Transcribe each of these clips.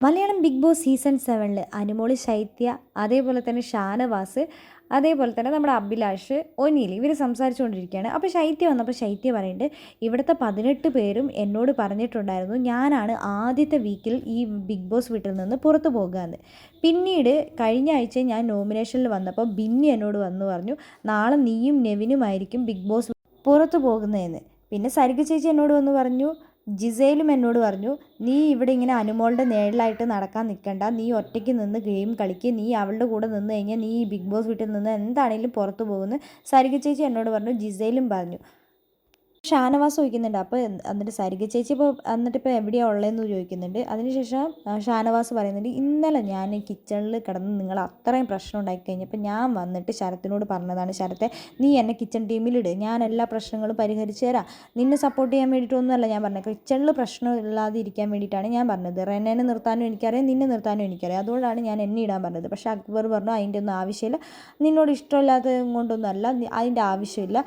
Malayalam big boss season സെവനിൽ അനുമോൾ ശൈത്യ അതേപോലെ തന്നെ ഷാനവാസ് അതേപോലെ തന്നെ നമ്മുടെ അഭിലാഷ് ഒനീൽ ഇവർ സംസാരിച്ചുകൊണ്ടിരിക്കുകയാണ്. അപ്പോൾ ശൈത്യ വന്നപ്പോൾ ശൈത്യ പറയുന്നുണ്ട് ഇവിടുത്തെ പതിനെട്ട് പേരും എന്നോട് പറഞ്ഞിട്ടുണ്ടായിരുന്നു ഞാനാണ് ആദ്യത്തെ വീക്കിൽ ഈ ബിഗ് ബോസ് വീട്ടിൽ നിന്ന് പുറത്തു പോകാമെന്ന് പിന്നീട് കഴിഞ്ഞ ആഴ്ച ഞാൻ നോമിനേഷനിൽ വന്നപ്പോൾ ബിന്നി എന്നോട് വന്നു പറഞ്ഞു നാളെ നീയും നെവിനുമായിരിക്കും ബിഗ് ബോസ് പുറത്തു പോകുന്നതെന്ന് പിന്നെ സരിക ചേച്ചി എന്നോട് വന്ന് പറഞ്ഞു ജിസയിലും എന്നോട് പറഞ്ഞു നീ ഇവിടെ ഇങ്ങനെ അനുമോളുടെ നിഴലായിട്ട് നടക്കാൻ നിൽക്കണ്ട. നീ ഒറ്റയ്ക്ക് നിന്ന് ഗെയിം കളിക്കുക നീ അവളുടെ കൂടെ നിന്ന് കഴിഞ്ഞാൽ നീ ഈ ബിഗ് ബോസ് വീട്ടിൽ നിന്ന് എന്താണെങ്കിലും പുറത്തു പോകുന്നു. സരിക ചേച്ചി എന്നോട് പറഞ്ഞു ജിസേലും പറഞ്ഞു ഷാനവാസ് ചോദിക്കുന്നുണ്ട്. അപ്പോൾ എന്നിട്ട് സരിക ചേച്ചി ഇപ്പോൾ എന്നിട്ട് ഇപ്പോൾ എവിടെയാണ് ഉള്ളതെന്ന് ചോദിക്കുന്നുണ്ട്. അതിനുശേഷം ഷാനവാസ് പറയുന്നുണ്ട് ഇന്നലെ ഞാൻ കിച്ചണിൽ കിടന്ന് നിങ്ങൾ അത്രയും പ്രശ്നം ഉണ്ടാക്കി കഴിഞ്ഞപ്പോൾ ഞാൻ വന്നിട്ട് ശരത്തിനോട് പറഞ്ഞതാണ്. ശരത്തെ നീ എന്നെ കിച്ചൺ ടീമിലിട് ഞാൻ എല്ലാ പ്രശ്നങ്ങളും പരിഹരിച്ചു തരാം. നിന്നെ സപ്പോർട്ട് ചെയ്യാൻ വേണ്ടിയിട്ടൊന്നുമല്ല ഞാൻ പറഞ്ഞത്. കിച്ചണിൽ പ്രശ്നം ഇല്ലാതെ ഇരിക്കാൻ വേണ്ടിയിട്ടാണ് ഞാൻ പറഞ്ഞത്. റെനേനെ നിർത്താനും എനിക്കറിയാം നിന്നെ നിർത്താനും എനിക്കറിയാം. അതുകൊണ്ടാണ് ഞാൻ എന്നെ ഇടാൻ പറഞ്ഞത്. പക്ഷേ അക്ബർ പറഞ്ഞു അതിന്റെ ഒന്നും ആവശ്യമില്ല. നിന്നോട് ഇഷ്ടമില്ലാത്തത് കൊണ്ടൊന്നും അല്ല അതിന്റെ ആവശ്യമില്ല.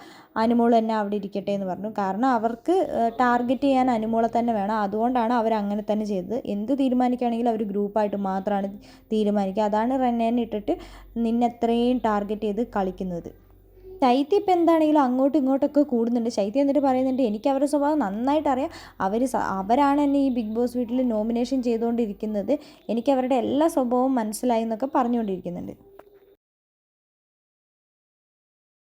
അനുമോൾ തന്നെ അവിടെ ഇരിക്കട്ടെ എന്ന് പറഞ്ഞു. കാരണം അവർക്ക് ടാർഗറ്റ് ചെയ്യാൻ അനുമോളെ തന്നെ വേണം. അതുകൊണ്ടാണ് അവർ അങ്ങനെ തന്നെ ചെയ്തത്. എന്ത് തീരുമാനിക്കുകയാണെങ്കിലും അവർ ഗ്രൂപ്പായിട്ട് മാത്രമാണ് തീരുമാനിക്കുക. അതാണ് റെന്നേനെ ഇട്ടിട്ട് നിന്നെത്രയും ടാർഗറ്റ് ചെയ്ത് കളിക്കുന്നത്. ശൈത്യ ഇപ്പം എന്താണെങ്കിലും അങ്ങോട്ടും ഇങ്ങോട്ടൊക്കെ കൂടുന്നുണ്ട്. ശൈത്യം എന്നിട്ട് പറയുന്നുണ്ട് എനിക്ക് അവരുടെ സ്വഭാവം നന്നായിട്ട് അറിയാം. അവർ അവരാണ് എന്നെ ഈ ബിഗ് ബോസ് വീട്ടിൽ നോമിനേഷൻ ചെയ്തുകൊണ്ടിരിക്കുന്നത്. എനിക്ക് അവരുടെ എല്ലാ സ്വഭാവവും മനസ്സിലായി എന്നൊക്കെ പറഞ്ഞുകൊണ്ടിരിക്കുന്നുണ്ട്.